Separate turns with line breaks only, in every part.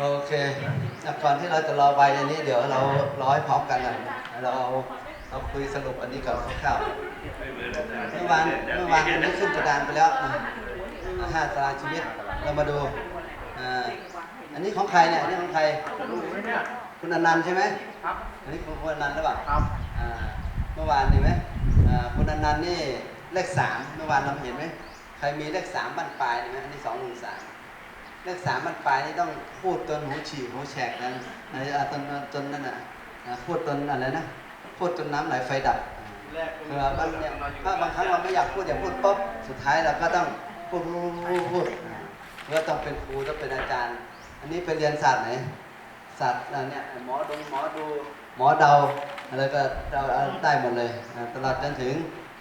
โอเคอะก่อนที่เราจะรอใบอันนี้เดี๋ยวเรารอให้พร้อมกันก่อนเราเอาเราคุยสรุปอันนี้ก่อนคร่าวๆเมื่อวานเมื่อวานอันนี้ขึ้นกระดานไปแล้วอะห้าตารางชีวิตเรามาดูอ่าอันนี้ของใครเนี่ยอันนี้ของใครคุณอนันต์ใช่ไหม
ครับ
อันนี้ของคุณอนันต์หรือเปล่า
ครับ
อ่าเมื่อวานเห็นไหมอ่าคุณอนันต์นี่เลขสามเมื่อวานเราเห็นไหมใครมีเลขสามบั้นปลายเห็นไหมอันนี้สองหนึ่งสาม เลขสามบั้นปลายนี่ต้องพูดตนหูฉี่หูแฉกนั้นในอ่าตนตนนั่นน่ะอ่าพูดตนอะไรนะพูดจนน้ำไหลไฟดับ
แรก
คือว่าบางเนี่ยถ้าบางครั้งเราไม่อยากพูดอยากพูดปุ๊บสุดท้ายเราก็ต้องพูดพูดพูดพูดเพื่อต้องเป็นครูต้องเป็นอาจารย์ อันนี้ไปเรียนศาสตร์ไหนศาสตร์อันเนี่ยหมอดงหมอดูหมอเดาอะไรก็เราเอาได้หมดเลยอ่าตลอดจนถึง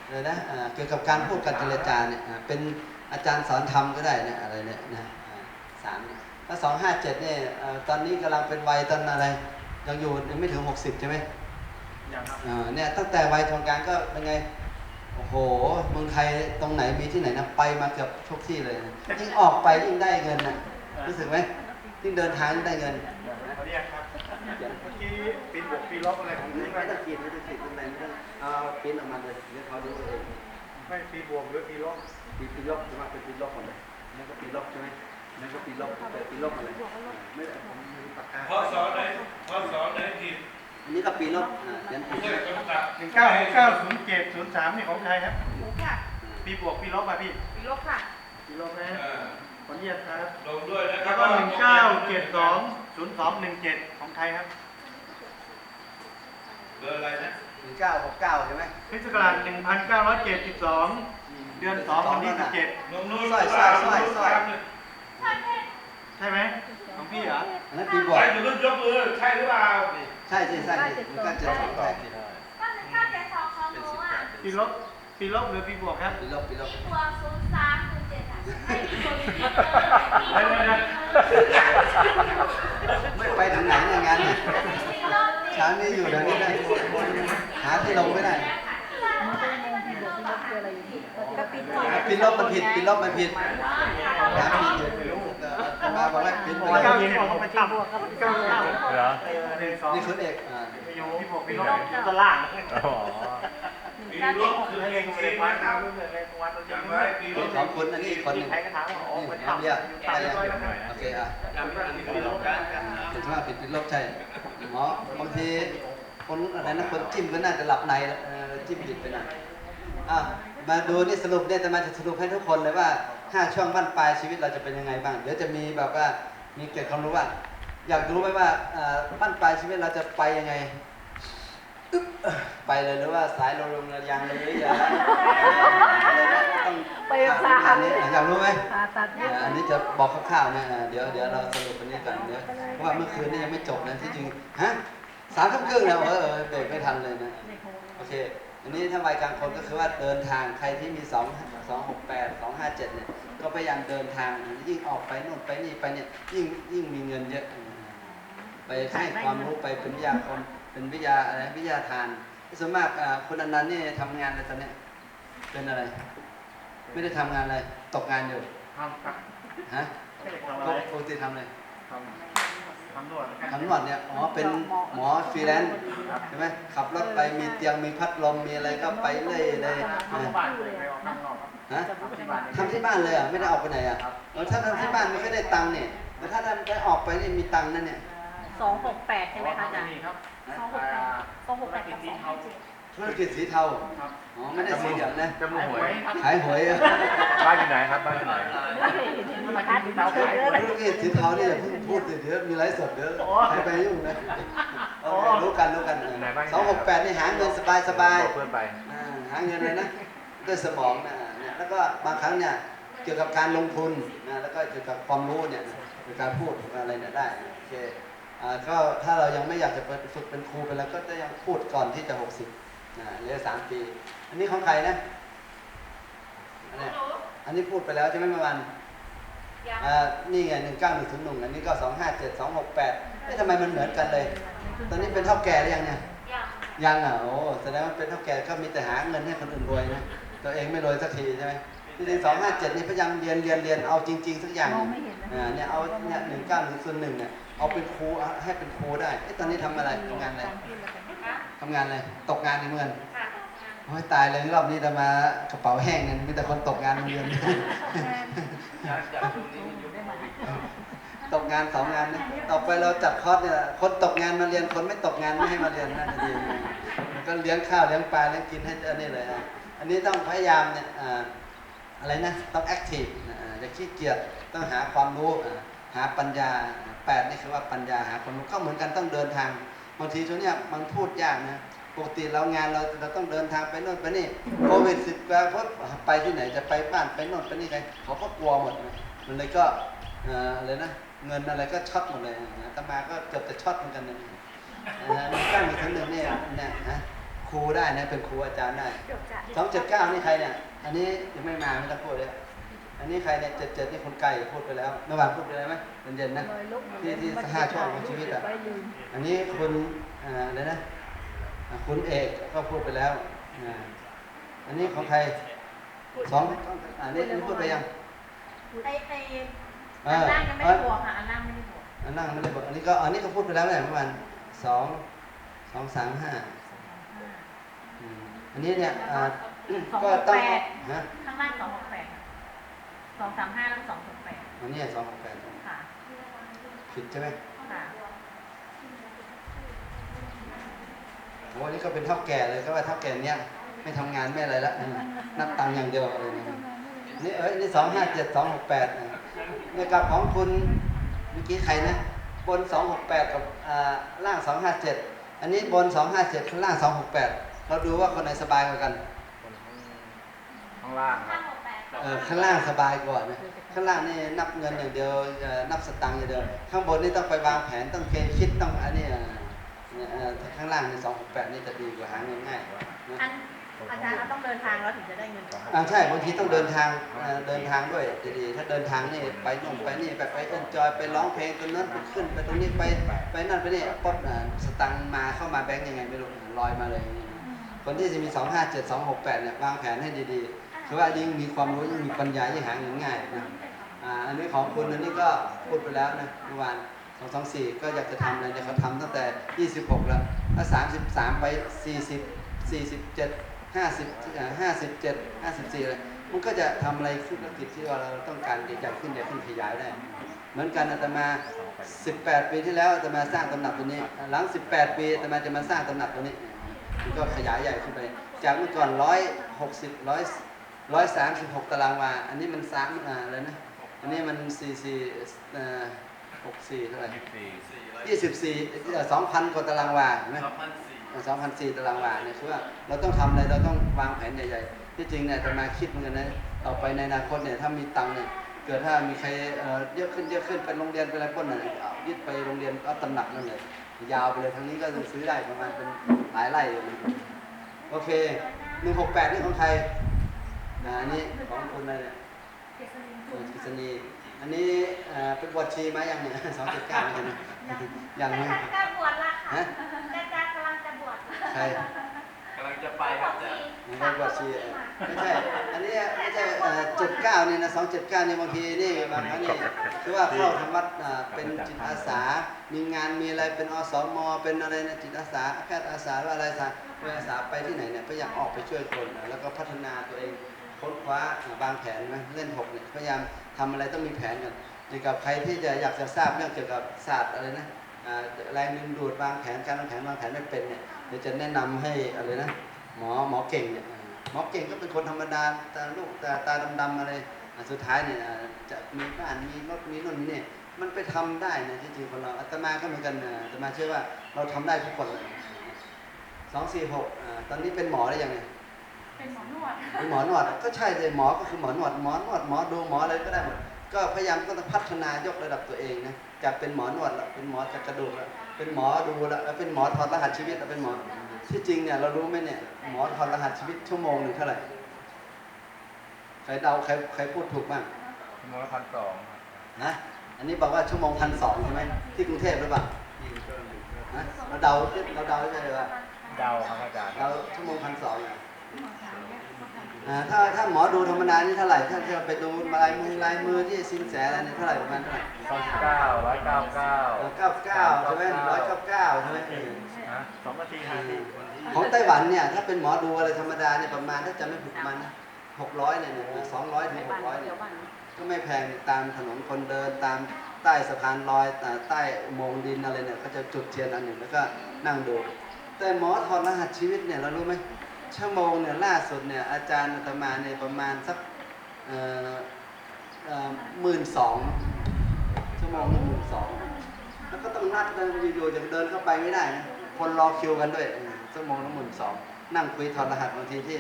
เลยนะอ่าเกี่ยวกับการพูดการเจรจาเนี่ยอ่าเป็นอาจารย์สอนธรรมก็ได้เนี่ยอะไรเนี่ยนะอ่าสามเนี่ยถ้าสองห้าเจ็ดเนี่ยเอ่อตอนนี้กำลังเป็นวัยตอนอะไร ยังอยู่ยังไม่ถึงหกสิบใช่ไหม
อย่างครับ
อ่าเนี่ยตั้งแต่วัยทองกลางก็เป็นไงโอ้โหเมืองไทยตรงไหนมีที่ไหนนะไปมาเกือบทุกที่เลยนะยิ่งออกไปยิ่งได้เงินนะรู้สึกไหมยิ่งเดินทางยิ่งได้เงิน
เขาเรียกครับเมื่อกี้ปีนบวกปีนลบอะไรของนี้
ไม่
ไม่
ต้องขีดไม่ต้องขีดตรงไหนไม่ต้องเอาปริ้นออกมาเลยเดี๋ยวเขาดูเอง
ไม่ปีบวกหรือปีลบ
ปีปีลบใช่ไหมเป็นปีลบหมดเลยนั่นก็ปีลบใช่ไหม นั่นก็ปีลบแต่ปีลบอะไรไม่ได้ผมมีปากกา
พอสอนไหนพอสอนไหนผิด
อันนี้ก็ปีลบอ่าเขียนผิด
เพื่อจำกัด
หนึ่งเก้าหกเก้าศูนย์เจ็ดศูนย์สามนี่ของใครครับ
หมูค่ะ
ปีบวกปีลบมาพี่
ปีลบค่ะ
ปีลบนะ
เออ
ขออนุญาตครับ
ลงด้วยนะครั
แล้
บ
วก็หนึ่งเก้าเจ็ดสองศูนย์สองหนึ่งเจ็ดของใครครับ
เบอร์อะไรนะ
หนึ่งเก้าหกเก้าใช่ไหม
พิศกราชหนึ่งพันเก้าร้อยเจ็ดสิบสองเดือนสองวันที่สิบเจ็ด
ลงนู้น
สร้อยสร้อยสร้อยสร้อย
ใช่ไหมของพี่เหรอ
อันนั้นปีบว
ใค
ก
รจะรุ่นยกมือใช่หรือเปล่า
ใช่สิใช่สิมันก็เจ็ดสองใช่
ก็หนึ่งเก้าเจ็ดสองของหนูอะ
ปีลบปีลบหรือปีบวกครับ
ปีลบปีลบ
ปีบวกศูนย์สามศูนย์เจ็ดค่ะให้คนที่เจอ
ไม่ไปถึงไหนเนี่ยงานเนี่ย
ปีลบ
ช้างนี่อยู่เดี๋ยวนี้นะหาที่ลงไม่ได้
ก็ปีลบ
ปินลบมันผิดปินลบมันผิดหาผิดอยู่ มาบอกว่าปินไปเล
เก้ายเจ็ดของประจำเก้าเก้า
เหรอ
หนึ่งสอง
นี่คือเอกอ่า
ปีโยพี่บวกปีลบตลาด
อ๋อ
ปีลบคือ
เรียน
ปี
ไม่ได้
นะ
พั
ค
ก
รับ
เรื่องอะไรวัดเราจะ
จำ
ไม่
ไว้
ได้
ปีล
นี่
บ
ของคุณอันนี้อีกคนหนึ่ง
ใครก็ถามว่าอ๋อ
นี่
เหมือน
น้ำเบี้ย
ตาม
ใช่
ไปนะ
โอเคอะ
จำไว้อันนี้ปีลบกันกันนะ
ถึงว่าผิดปินลบใช่หมอบางทีคนอะไรนะคนจิ้มก็น่าจะหลับในเออจิ้มผิดไปหน่อยอะมาดูนี่สรุปเนี่ยจะมาจะสรุปให้ทุกคนเลยว่า ห้าช่วงบั้นปลายชีวิตเราจะเป็นยังไงบ้าง เดี๋ยวจะมีแบบว่ามีเกร็ดความรู้ว่า อยากรู้ไหมว่าเอ่อบั้นปลายชีวิตเราจะไปยังไงอึ๊บไปเลยหรือว่าสายลงลงระยางเลยหรือยังต้อง
ไปผ่า
อันนี้อยากรู้ไหม
ผ่าตัด
เอ่ออันนี้จะบอกคร่าวๆนะเอ่อเดี๋ยวเดี๋ยวเราสรุปอันนี้ก่อนเดี๋ยวเพราะว่าเมื่อคืนนี่ยังไม่จบนะที่จริงฮะสามทุ่มครึ่งแล้วเออเออเบรกไม่ทันเลยนะโอเค อันนี้ถ้าวัยกลางคนก็คือว่าเดินทางใครที่มีสอง สองหกแปดสองห้าเจ็ดเนี่ยก็พยายามเดินทางยิ่งออกไปนู่นไปนี่ไปเนี่ยยิ่งยิ่งมีเงินเยอะ ไปให้ความรู้ไปเป็นวิทยาคนเป็นวิทยาอะไรวิทยาทานส่วนมากอ่าคุณอนันต์นี่ทำงานอะไรตอนเนี้ยเป็นอะไร ไม่ได้ทำงานอะไรตกงานอยู่
ทำครับ
ฮะ
ทำอะ
ป
ไร
กติทำอะไร
ทำทำนวด
ทำนวดเนี่ยอ๋อเป็นหมอฟรีแลนซ์ใช่ไหมขับรถไปมีเตียงมีพัดลมมีอะไรก็ไปเรื่อยเลย
ทำบ้านเลยไปออกข้างนอกครับ
ฮะ
ทำที่บ้าน
ทำที่บ้านเลยอะไม่ได้ออกไปไหนอะเออถ้าทำที่บ้านไม่ค่อยได้ตังค์เนี่ยแต่ถ้าทำได้ออกไปนี่มีตังค์นั่นเนี่ย
สองหกแปดใช่ไหมคะอาจารย์
นี่ครับ
สองหกแปดสองหกแปดกับสองห้าเจ็ด
ธุรกิจสีเทา
ครับ
อ๋อไม่ได้สีเหลืองนะ
จมูกหวย
ขายหวยอะ
บ้านอยู่ไหนครับบ้านอยู่ไหน
ไม่เคยเห็นมีคัดเราเคยเยอะเลย
ธุรกิจสีเทานี่อย่าเพิ่งพูดสิเดี๋ยวมีไลฟ์สดเดี๋ยวใครไปยุ่งนะโอเครู้กันรู้กันสองหกแปดนี่หาเงินสบายสบาย
บอกเพื่อนไป
อ่าหาเงินเลยนะด้วยสมองนะเนี่ย แล้วก็บางครั้งเนี่ยเกี่ยวกับการลงทุนนะแล้วก็เกี่ยวกับความรู้เนี่ยเกี่ยวกับการพูดอะไรเนี่ยได้โอเคอ่าก็ถ้าเรายังไม่อยากจะไปฝึกเป็นครูไปแล้วก็จะยังพูดก่อนที่จะ 60นะเหลือสามปี อันนี้ของใครนะอันเนี้ยอันนี้พูดไปแล้วใช่ไหมเมื่อวาน
ยัง
อ่านี่ไงหนึ่งเก้าหนึ่งศูนย์หนึ่งอันนี้ก็สองห้าเจ็ดสองหกแปดไม่ทำไมมันเหมือนกันเลย ตอนนี้เป็นเท่าแก่หรือยังเนี่ย
ยัง
ยังอะโอ้แสดงว่าเป็นเท่าแก่ก็มีแต่หาเงินให้คนอื่นรวยนะ ตัวเองไม่รวยสักทีใช่ไหม
ป
จริงๆสองห้าเจ็ดนี่พยายามเรียนเรียนเรียนเอาจริง ๆ สักอย่าง
ม
ห
อง
นึ่ง
ไม่เห็นนะ
อ่าเนี่ยเอาเนี่ยหนึ่งเก้าหนึ่งส่วนหนึ่งเนี่ยเอาเป็นครูเอาให้เป็นครูได้เอ๊ะตอนนี้ทำอะไรทำงานอะไร
ค่ะ
ทำงานอะไรตกงานในเมือง
ค่ะ
โอ้ยตายเลยรอบนี้จะมากระเป๋าแห้งเนี่ยมีแต่คนตกงานโรงเรียนตกงานสองงานนะต่อไปเราจัดคอร์สเนี่ยคนตกงานมาเรียนคนไม่ตกงานไม่ให้มาเรียนน่าจะดีมันก็เลี้ยงข้าวเลี้ยงปลาเลี้ยงกินให้อันนี้เลยอะ อันนี้ต้องพยายามเนี่ยอะไรนะต้องแอคทีฟอย่าขี้เกียจต้องหาความรู้หาปัญญาแปดนี่คือว่าปัญญาหาความรู้ก็เหมือนกันต้องเดินทางบางทีช่วงเนี้ยมันพูดยากนะปกติเรางานเราเราต้องเดินทางไปโน่นไปนี่โควิดสิบแปดปุ๊บไปที่ไหนจะไปบ้านไปโน่นไปนี่ใครเขาก็กลัวหมดนะมันเลยก็เอ่ออะไรนะเงินอะไรก็ช็อตหมดเลยนะอาตมาก็เกือบจะช็อตเหมือนกันนะนะมีกั้งอีกคนหนึ่งเนี่ยเนี่ยนะ ครูได้นะเป็นครูอาจารย์ได้
จบจ้ะ
สองเจ็ดเก้านี่ใครเนี่ย อันนี้ยังไม่มาไม่ต้องพูดเลยอันนี้ใครเนี่ยเจ็ดเจ็ดนี่คนไก่พูดไปแล้วเมื่อวานพูดไปแล้วไหมเย็นๆนะที่ที่ห้าช่วงของชีวิตอะอันนี้คุณอ่าอะไรนะอ่าคุณเอกก็พูดไปแล้วอ่าอันนี้ของใครสองอันนี้อันนี้พูดไปยัง
ไอ้ไอ้
เอ
อัน
อ
ล่างยังไม่
เอ
ได้
อ
บวกค่ะอันล่างไม่ได้บวก
อันนั่งไม่ได้บอกอันนี้ก็อันนี้ก็พูดไปแล้วแหละเมื่อวานสองสองสามห้า อืมอันนี้เนี่ยอ่า
สอง
ก็
หก
ต้อง
แปด
ฮะ
ข้างล่างสองหกแปดสองสามห้าแล้วสองหกแปด
อันนี้สองหกแปด
ค่ะ
ผิดใช่ไหม
ค่ะ
โอ้อันนี้ก็เป็นเท่าแก่เลยก็ว่าเท่าแก่เนี้ยไม่ทำงานไม่อะไรละอืมนับตังค์อย่างเดียวเลยนะนี่เอ้ยนี่สองห้าเจ็ดสองหกแปดเนี่ยกับของคุณเมื่อกี้ใครนะบนสองหกแปดกับอ่าล่างสองห้าเจ็ดอันนี้บนสองห้าเจ็ดข้างล่างสองหกแปด เราดูว่าคนไหนสบายกว่ากัน
ข้างล่างค
ห้า
รับ
หกแปด
เออข้างล่างสบายกว่านะข้างล่างนี่นับเงินอย่างเดียวเอ่อนับสตังค์อย่างเดียวข้างบนนี่ต้องไปวางแผนต้องเคยคิดต้องอันนี้อะเนี่ยเอ่อข้างล่างนี่สองหกแปดนี่จะดีกว่าหาเงินง่ายกว่านะ
อันอาจารย์เราต้องเดินทางแล้วถึงจะได้เงิน
อ่าใช่บางทีต้องเดินทางเอ่อเดินทางด้วยจะดีถ้าเดินทางนี่ไปนู่นไปนี่ไปไปเอ็นจอยไปร้องเพลงตรงนั้นไปขึ้นไปตรงนี้ไปไปนั่นไปนี่ป๊บอะสตังค์มาเข้ามาแบงก์ยังไงไม่รู้ลอยมาเลยอย่างนี้นะ คนที่จะมี 2 5 7 2 6 8เนี่ยวางแผนให้ดีๆคือว่ายิ่งมีความรู้ยิ่งมีปัญญายิ่งหาเงินง่ายนะอ่าอันนี้ของคุณอันนี้ก็พูดไปแล้วนะเมื่อวานสองสองสี่ก็อยากจะทำอะไรเนี่ยเขาทำตั้งแต่ 26 แล้วถ้า33 ไป 40 47 50 57 54เลยมันก็จะทำอะไรธุรกิจที่ว่าเราต้องการใหญ่ขึ้นใหญ่ขึ้นขยายได้ เหมือนกันอาตมา 18 ปีที่แล้วอาตมาสร้างตำหนักตัวนี้ หลัง 18 ปีอาตมาจะมาสร้างตำหนักตัวนี้มัน ก็ขยายใหญ่ขึ้นไป จากเมื่อก่อน160 100 136ตารางวา อันนี้มัน3อ่าอะไรนะ อันนี้มัน44เอ่อ64เท่าไหร่
สี่
24เอ่อ2,000กว่าตารางวาเห็นไหมสองพันสี่ตารางวาเนี่ยคือว่าเราต้องทำอะไร เราต้องวางแผนใหญ่ๆ ที่จริงเนี่ยจะมาคิดเหมือนกันนะต่อไปในอนาคตเนี่ยถ้ามีตังค์เนี่ยเกิดถ้ามีใครเอ่อเยอะขึ้นเยอะขึ้นเป็นโรงเรียนเป็นอะไรพวกนั้นเอายึดไปโรงเรียนเอาตำหนักนั่นเลย ยาวไปเลยทางนี้ก็จะซื้อได้ประมาณเป็นหลายไร่เลยโอเคหนึ่งหกแปดนี่ของใครอ่าอันนี้ของคุณอะไรเนี่ยเออกฤษณีอันนี้เอ่อเป็นบวชชีมายังเนี่ยสองเจ็ดเก้าใช่ไหมยัง
แต่
ไหม
ท่านก็บวชละค่ะ
ฮะ
อาจารย์กำลังจะบวช
ใคร
กำลังจะ ไปครับอาจารย์
ไม่ใช่บวชชีไม่ใช่ อันนี้ไม่ใช่จุดเก้านี่นะสองจุดเก้านี่บางทีนี่บางครั้งนี่คือว่าเข้าทางวัดอ่าเป็นจิตอาสา มีงานมีอะไรเป็นอสมเป็นอะไรนะจิตอาสาแพทย์อาสาหรืออะไรสาเป็นอาสาไปที่ไหนเนี่ยพยายามออกไปช่วยคนนะแล้วก็พัฒนาตัวเองค้นคว้าอ่าวางแผนไหมเล่นหกเนี่ยพยายามทำอะไรต้องมีแผนกันนี่กับใครที่จะอยากจะทราบเรื่องเกี่ยวกับศาสตร์อะไรนะอ่าแรงดึงดูดวางแผนการวางแผนวางแผนไม่เป็นเนี่ยเดี๋ยวจะแนะนำให้อะไรนะ หมอหมอเก่งเนี่ยอ่าหมอเก่งก็เป็นคนธรรมดาตาลูกตาตาดำๆอะไรอ่าสุดท้ายเนี่ยอ่าจะมีบ้านมีรถมีนู่นมีนี่มันไปทำได้นะที่จริงคนเราอาตมาก็เหมือนกันนะอาตมาเชื่อว่าเราทำได้ทุกคนเลยสองสี่หกตอนนี้เป็นหมอได้ยังไง
เป็นหมอนวด
เป็นหมอนวดก็ใช่เลยหมอก็คือหมอนวดหมอนวดหมอดูหมออะไรก็ได้หมดก็พยายามก็ต้องพัฒนายกระดับตัวเองนะจากเป็นหมอนวดละเป็นหมอจากกระดูกละเป็นหมอดูละแล้วเป็นหมอถอดรหัสชีวิตละเป็นหมอ ที่จริงเนี่ยเรารู้ไหมเนี่ยหมอถอดรหัสชีวิตชั่วโมงหนึ่งเท่าไหร่ใครเดาใครใครพูดถูกบ้าง
ร้อยพันสอง
นะอันนี้บอกว่าชั่วโมงพันสองใช่ไหมที่กรุงเทพหรือเปล่านะเราเดาเราเดาใช่ไหมว่า
เดาครับอาจารย์
เราชั่วโมงพันสองอะอ่าถ้าถ้าหมอดูธรรมดานี่เท่าไหร่ถ้าเราไปดูลายมือลายมือที่สินแสอะไรเนี่ยเท่าไหร่ประมาณเท่าไหร่
เก้าสิบเก้าร้อยเก้าเก้า
เก้าเก้าใช่ไหมร้อยเก้าเก้าใช่ไหมเออ
ฮะ
สองนาทีห้านาที
ของไต้หวันเนี่ยถ้าเป็นหมอดูอะไรธรรมดาเนี่ยประมาณถ้าจะไม่ผิดมาณหกร้อยเนี่ยสองร้อยถึงหกร้อยเนี่ยก็ไม่แพงตามถนนคนเดินตามใต้สะพานลอยแต่ใต้โมงดินอะไรเนี่ยเขาจะจุดเทียนอันหนึ่งแล้วก็นั่งดู แต่หมอถอดรหัสชีวิตเนี่ยเรารู้ไหมชั่วโมงเนี่ยล่าสุดเนี่ยอาจารย์อาตมาเนี่ยประมาณสักหมื่นสองชั่วโมงหนึ่งหมื่นสองแล้วก็ต้องนัดเดินอยู่ๆจะเดินเข้าไปไม่ได้นะ คนรอคิวกันด้วยเออชั่วโมงละหมื่นสองนั่งคุยถอดรหัสบางทีที่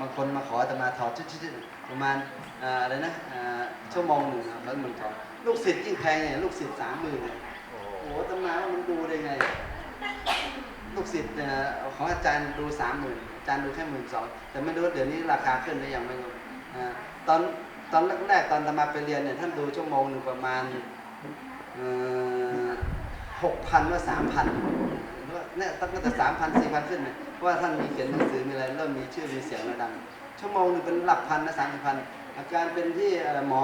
บางคนมาขออาตมาถอดชิดๆประมาณเอ่ออะไรนะเอ่อชั่วโมงหนึ่งแล้วหมื่นสองลูกศิษย์ยิ่งแพงเนี่ยลูกศิษย์สามหมื่นเนี่ย
โอ้โห
โอ้โหอาตมาว่ามันดูได้ไง ลูกศิษย์เนี่ยของอาจารย์ดูสามหมื่นอาจารย์ดูแค่หมื่นสองแต่ไม่รู้ว่าเดี๋ยวนี้ราคาขึ้นหรือยังไม่รู้อ่าตอนตอนแรกๆตอนอาตมาไปเรียนเนี่ยท่านดูชั่วโมงหนึ่งประมาณหกพันว่าสามพัน เนี่ยตั้งแต่สามพันสี่พันขึ้นเนี่ยเพราะว่าท่านมีเขียนหนังสือมีอะไรเริ่มมีชื่อมีเสียงระดังชั่วโมงหนึ่งเป็นหลักพันนะสามสิบพันอาการเป็นที่หมอ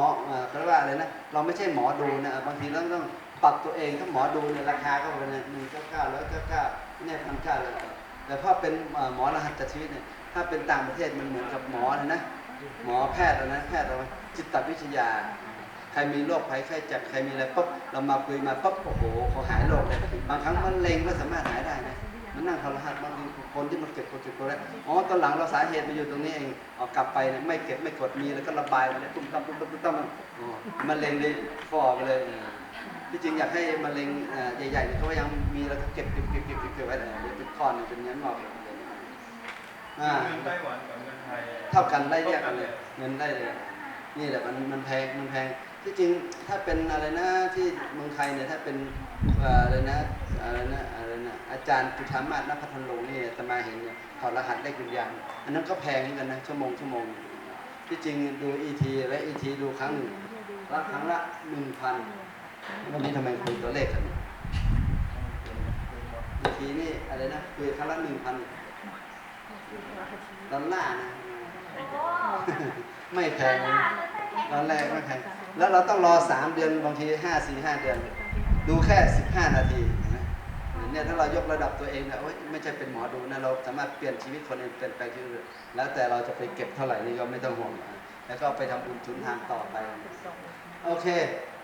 เขาเรียกว่าอะไรนะเราไม่ใช่หมอดูนะบางทีเราต้องปรับตัวเองถ้าหมอดูเนี่ยราคาก็เป็นหนึ่งเก้าเก้าร้อยเก้าเก้าเนี่ยพันเก้าเลยแต่พอเป็นหมอรหัสจัดชีวิตเนี่ยถ้าเป็นต่างประเทศมันเหมือนกับหมอนะนะหมอแพทย์นะแพทย์อะไรจิตวิทยา รมีโรคภัยไข้เจ็บใครมีอะไรปุ๊บเรามาคุยมาปุ๊บโอ้โหเขาหายโรคเลยบางครั้งมันเลงก็สามารถหายได้นะมันนั่งทรหัสบางทีคนที่มันเก็บกดเก็บกดแล้วอ๋อตอนหลังเราสาเหตุมันอยู่ตรงนี้เองเอากลับไปเนี่ยไม่เก็บไม่กดมีแล้วก็ระบายไปเลยตุ้มตั้มตุ้มตั้มตุ้มตั้มอ๋อมันเลงเลยฟอไปเลยเออที่จริงอยากให้มะเร็งเอ่อใหญ่ๆเนี่ยเขาก็ยังมีแล้วก็เก็บเก็บเก็บเก็บเก็บเก็บไว้เลยเดี๋ยวเป็นก้อนเป็นเนื้องอกเลยอ่า
เงินไต้หวันกับเงินไทย
เท่ากันไล่เรียกกันเลย เงินได้เลย นี่แหละมันมันแพงมันแพง ที่จริงถ้าเป็นอะไรนะที่เมืองไทยเนี่ยถ้าเป็นเอ่ออะไรนะอะไรนะอะไรนะอาจารย์จุธามาศนภัทรลงค์นี่อาตมาเห็นเนี่ยถอดรหัสเลขวิญญาณอันนั้นก็แพงเหมือนกันนะชั่วโมงชั่วโมงที่จริงดูอีทีและอีทีดูครั้งหนึ่งละครั้งละหนึ่งพันวันนี้ทำไมคุยตัวเลขกันอีทีนี่อะไรนะคุยครั้งละหนึ่งพันดอลลาร์นะ
โอ้
ไม่แพงนะตอนแรกไม่แพง แล้วเราต้องรอสามเดือนบางทีห้าสี่ห้าเดือน ดูแค่สิบห้านาทีนะเนี่ยถ้าเรายกระดับตัวเองนะโอ๊ยไม่ใช่เป็นหมอดูนะเราสามารถเปลี่ยนชีวิตคนอื่นเปลี่ยนแปลงชีวิตคนอื่นแล้วแต่เราจะไปเก็บเท่าไหร่นี่ก็ไม่ต้องห่วงแล้วก็ไปทำบุญทุนทางต่อไป โอเค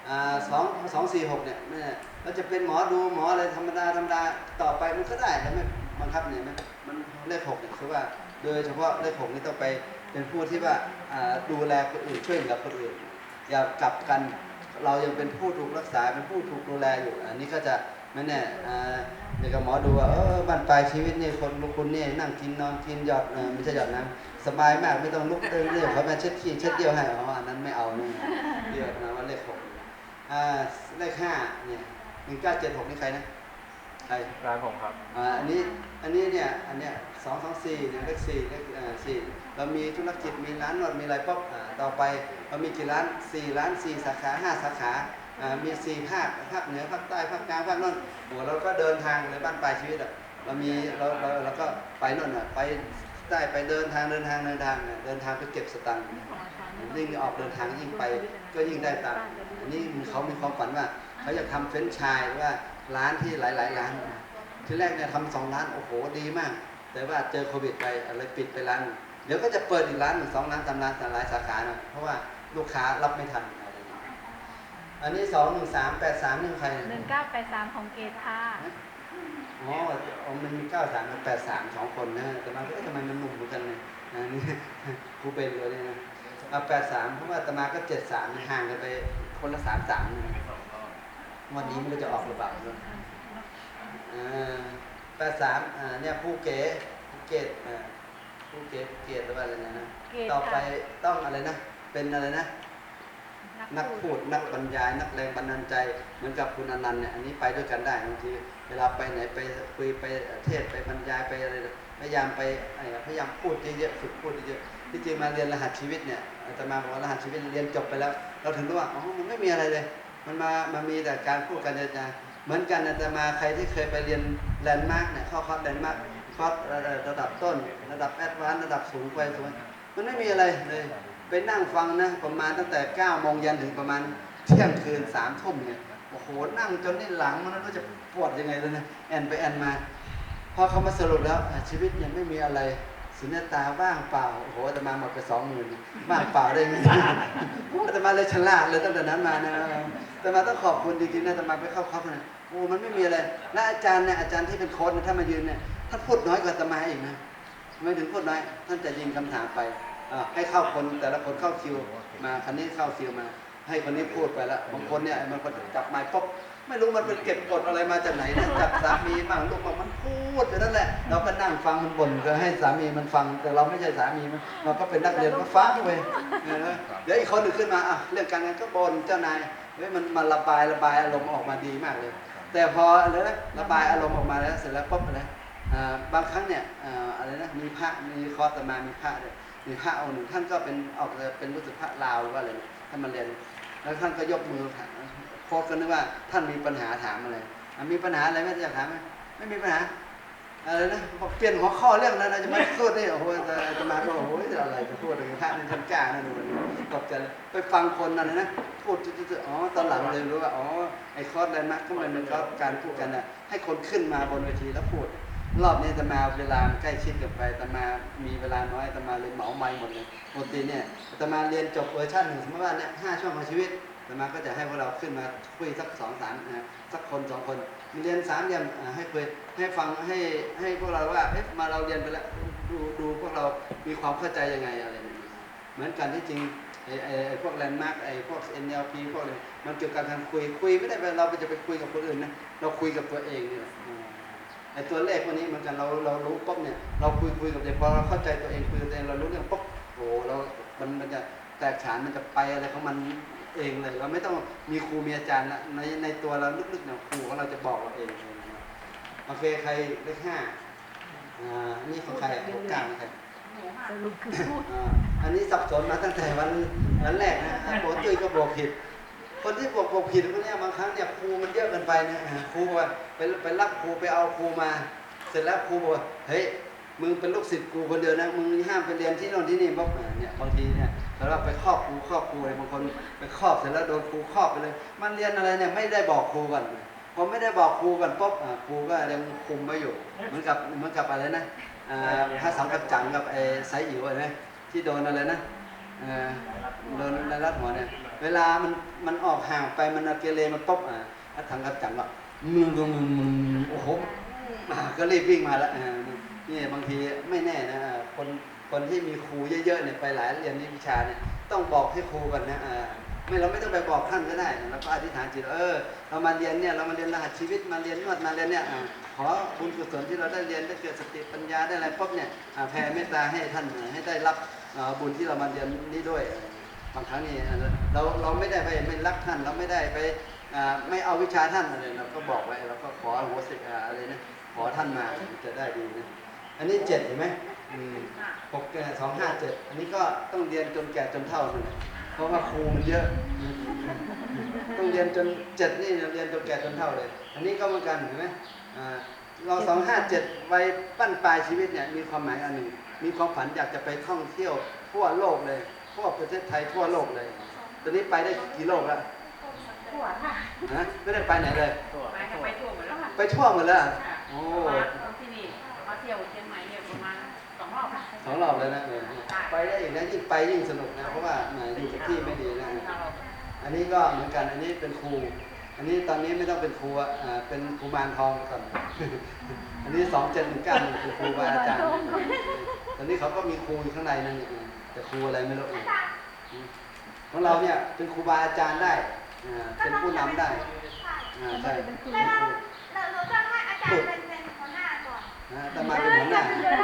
อ่าสองสองสี่หกเนี่ยไม่แน่เราจะเป็นหมอดูหมออะไรธรรมดาธรรมดาต่อไปมันก็ได้แต่ไม่บังคับเนี่ยมันมันเลขหกเนี่ยคือว่า โดยเฉพาะเลขหกนี่ต้องไปเป็นผู้ที่ว่าดูแลคนอื่นช่วยเหลือคนอื่น อย่ากลับกันเรายังเป็นผู้ถูกรักษาเป็นผู้ถูกดูแลอยู่ อันนี้ก็จะไม่แน่อ่าเดี๋ยวกับหมอดูว่าเออบ้านปลายชีวิตนี่คนลุกคนนี่นั่งกินนอนกินหยอดเออไม่ใช่หยอดน้ำสบายมากไม่ต้องลุกเดินเรียกเขามาเช็ดขี้เช็ดเดียวให้อ๋ออันนั้นไม่เอานี่เรียกนะว่าเลขหกอ่าเลขห้าเนี่ยหนึ่งเก้าเจ็ดหกนี่ใครนะใคร
ร้านผมครับ
อ่าอันนี้ อันนี้เนี่ยอันเนี้ยสองสองสี่เนี่ยเลขสี่เลขอ่าสี่เรามีธุรกิจมีร้านนวดมีอะไรปุ๊บอ่าต่อไปเรามีกี่ร้านสี่ร้านสี่สาขาห้าสาขาอ่ามีสี่ภาคภาคเหนือภาคใต้ภาคกลางภาคโน่นโอ้เราก็เดินทางในบ้านปลายชีวิตอะเรามีเราเราเราก็ไปโน่นอะไปใต้ไปเดินทางเดินทางเดินทางเนี่ยเดินทางไปเก็บสตังค์ยิ่งออกเดินทางยิ่งไปก็ยิ่งได้ตังค์อันนี้เขามีความฝันว่าเขาอยากทำเฟรนช์ชายว่าร้านที่หลาย ๆ ร้าน ที่แรกเนี่ยทำสองร้านโอ้โหดีมาก แต่ว่าเจอโควิดไปอะไรปิดไปร้านหนึ่งเดี๋ยวก็จะเปิดอีกร้านหนึ่งสองร้านสามร้านสามหลายสาขานะเพราะว่าลูกค้ารับไม่ทันอะไรอย่างเงี้ยอันนี้สองหนึ่งสามแปดสามนี่ของใคร
หนึ่งเก้าแปดสามของเกตค่ะ
อ๋ออ๋อมันมีเก้าสามกับแปดสามสองคนนะแต่มาเอ๊ะทำไมมันหนุ่มเหมือนกันเลยอันนี้ครูเป็นเลยนะเอาแปดสามเพราะว่าอาตมาก็เจ็ดสามห่างกันไปคนละสามสามนะวันนี้มันก็จะออกหรือเปล่าไม่รู้ แปดสามอ่าเนี่ยผู้เก๋ภูเก็ตอ่าผู้เก๋ภูเก็ตหรือว่าอะไรนะนะ
เกต
ต่อไป
ค่ะ
ต้องอะไรนะ เป็นอะไรนะ นักพูดนักบรรยาย นักแรงบันดาลใจ เหมือนกับคุณอนันต์เนี่ย อันนี้ไปด้วยกันได้บางที เวลาไปไหนไปคุยไปเทศน์ไปบรรยายไปอะไร พยายามไปไอ้พยายามพูดเยอะๆ ฝึกพูดเยอะๆ ที่จริงมาเรียนรหัสชีวิตเนี่ยอาตมาบอกว่ารหัสชีวิตเรียนจบไปแล้ว เราถึงรู้ว่า อ๋อ มันไม่มีอะไรเลย มันมา มันมีแต่การพูดการเจรจา เหมือนกันอาตมาใครที่เคยไปเรียนแลนด์มาร์กเนี่ยเข้าคอร์สแลนด์มาร์กคอร์สระดับต้น ระดับแอดวานซ์ระดับสูงไปสูงมันไม่มีอะไรเลยไปนั่งฟังนะประมาณตั้งแต่9โมงยันถึงประมาณเที่ยงคืนสามทุ่มเนี่ยโอ้โหนั่งจนนี่หลังมันไม่รู้จะปวดยังไงเลยนะแอนไปแอนมาพอเขามาสรุปแล้วชีวิตยังไม่มีอะไร สุญตาว่างเปล่าโอ้โหอาตมาหมดไปสองหมื่นว่างเปล่าได้ไงอาตมาเลยฉลาดเลยตั้งแต่นั้นมานะอาตมาต้องขอบคุณจริงๆนะอาตมาไปเข้าคอร์สนะโอ้มันไม่มีอะไรและอาจารย์เนี่ยอาจารย์ที่เป็นโค้ชเนี่ยถ้ามายืนเนี่ยท่านพูดน้อยกว่าอาตมาอีกนะไม่ถึงพูดน้อยท่านจะยิงคำถามไปอ่าให้เข้าคนแต่ละคนเข้าคิว มาคันนี้เข้าคิวมา ให้คนนี้พูดไปแล้วบางคนเนี่ยมันก็จับไม้ป๊บ ไม่รู้มันเป็นเก็บกดอะไรมาจากไหนนะจับสามีบ้างลูกบ้างมันพูดไปนั่นแหละ เราก็นั่งฟังมันบ่นก็ให้สามีมันฟัง แต่เราไม่ใช่สามีมันเราก็เป็นนักเรียนก็ฟังไปเออเดี๋ยวอีกคนหนึ่งขึ้นมาอะเรื่องการงานก็บ่นเจ้านายเฮ้ยมันมันระบายระบายอารมณ์ออกมาดีมากเลย แต่พออะไรนะระบายอารมณ์ออกมาแล้วเสร็จแล้วปุ๊บอะไรบางครั้งเนี่ยอะไรนะมีพระมีคอร์สอาตมามีพระด้วยมีพระองค์หนึ่งท่านก็เป็นออกจะเป็นรู้สึกพระลาวหรือว่าอะไรท่านมาเรียนแล้วท่านก็ยกมือ โค้ชก็นึกว่าท่านมีปัญหาถามอะไรมีปัญหาอะไรไหมอยากถามไหมไม่มีปัญหาอะไรนะบอกเปลี่ยนหัวข้อเรื่องนั้นนะจะมาพูดนี่โอ้โหจะมาก็โอ้โหอะไรจะพูดอะไรพระนี่ท่านกล้านะดูนี่ตกใจเลยไปฟังคนอะไรนะพูดจุดๆอ๋อตอนหลังเลยรู้ว่าอ๋อไอ้คอร์สอะไรนะก็มันเป็นคอร์สการพูดกันนะให้คนขึ้นมาบนเวทีแล้วพูด รอบนี้จะมาเวลามันใกล้ชิดกันไปแต่มามีเวลาน้อยแต่มาเลยเหมาไม้หมดเลยปกติเนี่ยแต่มาเรียนจบเวอร์ชันหนึ่งสมมติว่าเนี่ยห้าช่วงของชีวิต แต่มาก็จะให้พวกเราขึ้นมาคุยสักสองสามนะสักคนสองคนมีเรียนสามเดือนอ่าให้คุยให้ฟังให้ให้พวกเราว่าเอ๊ะมาเราเรียนไปแล้วดูดูพวกเรามีความเข้าใจยังไงอะไรอย่างเงี้ยเหมือนกันที่จริงไอ้ไอ้พวกแลนด์มาร์กไอ้พวก NLP พวกอะไรมันเกี่ยวกับการคุยคุยไม่ได้ไปเราจะไปคุยกับคนอื่นนะเราคุยกับตัวเองนี่แหละไอ้ตัวเลขพวกนี้เหมือนกันเราเรารู้ปุ๊บเนี่ยเราคุยคุยกับตัวเองพอเราเข้าใจตัวเองคุยกับตัวเองเรารู้เรื่องปุ๊บโอ้เรามันมันจะแตกฉานมันจะไปอะไรของมัน เองเลย เราไม่ต้องมีครูมีอาจารย์ละในในตัวเราลึกๆเนี่ยครูของเราจะบอกเราเองโอเคใครเลขห้าอ่าอันนี้ของใครอะของกลางใคร
สรุปคือพูด
อ่าอันนี้สับสนมาตั้งแต่วันวันแรกนะอะโปรตุ้ยก็บอกผิด คนที่บอกบอกผิดพวกเนี้ยบางครั้งเนี่ยครูมันเยอะเกินไปนะอ่าครูบอกว่าไปไปรับครูไปเอาครูมา เสร็จแล้วครูบอกว่าเฮ้ยมึงเป็นลูกศิษย์กูคนเดียวนะมึงห้ามไปเรียนที่โน่นที่นี่บอกอ่าเนี่ยบางทีเนี่ย แล้วเราไปครอบครูครอบครูอะไรบางคนไปครอบเสร็จแล้วโดนครูครอบไปเลย มันเรียนอะไรเนี่ยไม่ได้บอกครูก่อนพอไม่ได้บอกครูก่อนปุ๊บอ่าครูก็ยังคุมไว้อยู่ เหมือนกับเหมือนกับอะไรนะอ่าพระสังกัจจังกับไอ้ไซอิ๋วอะไรนะที่โดนอะไรนะเอ่อโดนในรัดหัวเนี่ยเวลามันมันออกห่างไปมันเอาเกเรมันปุ๊บอะพระสังกัจจังก็มึงมึงมึงมึงโอ้โหอ่าก็รีบวิ่งมาแล้วอ่านี่บางทีไม่แน่นะอ่าคน คนที่มีครูเยอะๆเนี่ยไปหลายเรียนวิชาเนี่ยต้องบอกให้ครูก่อนนะอ่าไม่เราไม่ต้องไปบอกท่านก็ได้นะเราก็อธิษฐานจิตเออเรามาเรียนเนี่ยเรามาเรียนรหัสชีวิตมาเรียนนวดมาเรียนเนี่ยอขอบุญกุศลที่เราได้เรียนได้เกิดสติปัญญาได้อะไรปุ๊บเนี่ยแผ่เมตตาให้ท่านให้ได้รับบุญที่เรามาเรียนนี้ด้วยบางครั้งนี่เราเราไม่ได้ไปไม่รักท่านเราไม่ได้ไปไม่เอาวิชาท่านอะไรเราก็บอกไว้เราก็ขออโหสิกอะไรนะขอท่านมาจะได้ดีนะ อันนี้เจ็ดเห็นไหมอืมหกสองห้าเจ็ดอันนี้ก็ต้องเรียนจนแก่จนเท่านั่นแหละเพราะว่าครูมันเยอะอืมต้องเรียนจนเจ็ดนี่เรียนจนแก่จนเท่าเลย อันนี้ก็เหมือนกันเห็นไหมอ่าเราสองห้าเจ็ดวัยปั้นปลายชีวิตเนี่ยมีความหมายอันหนึ่ง มีความฝันอยากจะไปท่องเที่ยวทั่วโลกเลยทั่วประเทศไทยทั่วโลกเลย ตอนนี้ไปได้กี่โลกแล้ว
ปวดค่ะ
ฮะไม่ได้ไปไหนเลย
ไปก็ไปทั่วหมดแล้วค่ะ
ไปทั่วหมดแล้วเหรอโอ้ สองรอบแล้วนะเออไปได้อีกนะยิ่งไปยิ่งสนุกนะเพราะว่าแหมอยู่กับที่ไม่ดีนะอันนี้ก็เหมือนกันอันนี้เป็นครู อันนี้ตอนนี้ไม่ต้องเป็นครูอะอ่าเป็นครูมารทองก่อนอันนี้สองเจ็ดหนึ่งเก้าเป็นครูบาอาจารย์ตอนนี้เขาก็มีครูอยู่ข้างในนั่นเองแต่ครูอะไรไม่รู้ของเราเนี่ยเป็นครูบาอาจารย์ได้อ่าเป็นผู้นำได้อ่าใช่
แล้วเราเราเราจะให้อาจารย์เป็นเป็นหัวหน้าก่อน
นะแต่มาเป็นหัวหน้า
เดี๋ยว